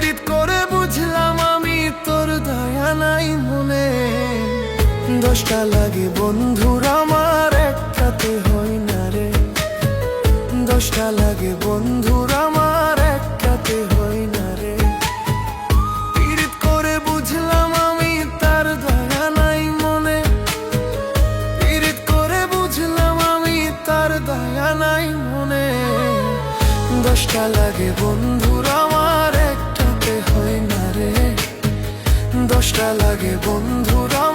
পীড়িত করে বুঝলাম আমি তোর দয়া নাই মনে। দশটা লাগে বন্ধুর আমার, একটাতে হই না রে। দশটা লাগে বন্ধুর আমার, একটাতে হই না রে। পীড়িত করে বুঝলাম আমি তার দয়া নাই মনে। পীড়িত করে বুঝলাম আমি তার দয়া নাই মনে। দশটা লাগে বন্ধুর দশটা লাগে বন্ধুর।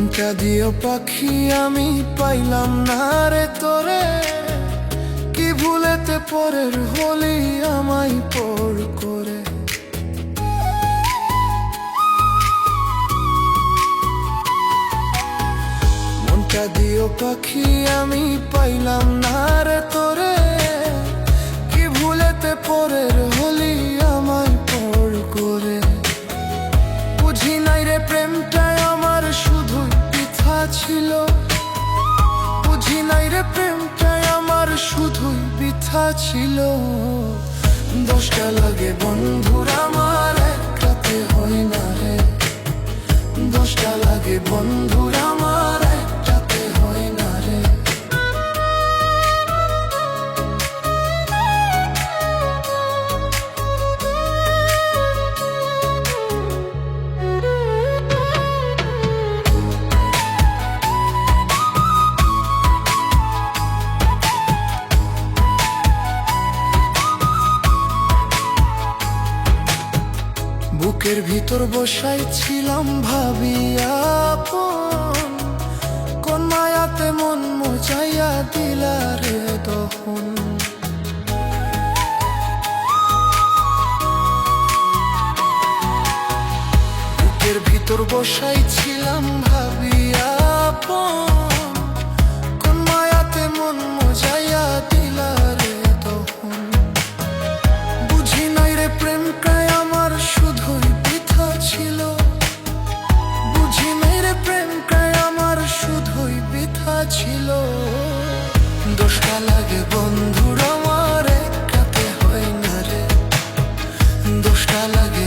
মনটা দিও পাখি, আমি পাইলাম না রে তোরে। কি ভুলেতে পরের হলি আমায় পর করে। মনটা দিও পাখি, আমি পাইলাম না ছিল। বুঝি নাই রে প্রেমটাই আমার শুধুই বৃথা ছিল। দশটা লাগে বন্ধুর আমার এক রাতে হয় না রে। দশটা লাগে বন্ধুর বুকের ভিতর বসাই ছিলাম ভাবিয়া কোন মায়াতে মন মজাইয়া দিলা রে দহন বুকের ভিতর বসাই ছিলাম ভাবিয়া ছিল। দোষটা লাগে বন্ধুর আমার একাতে হয় না রে। দোষটা লাগে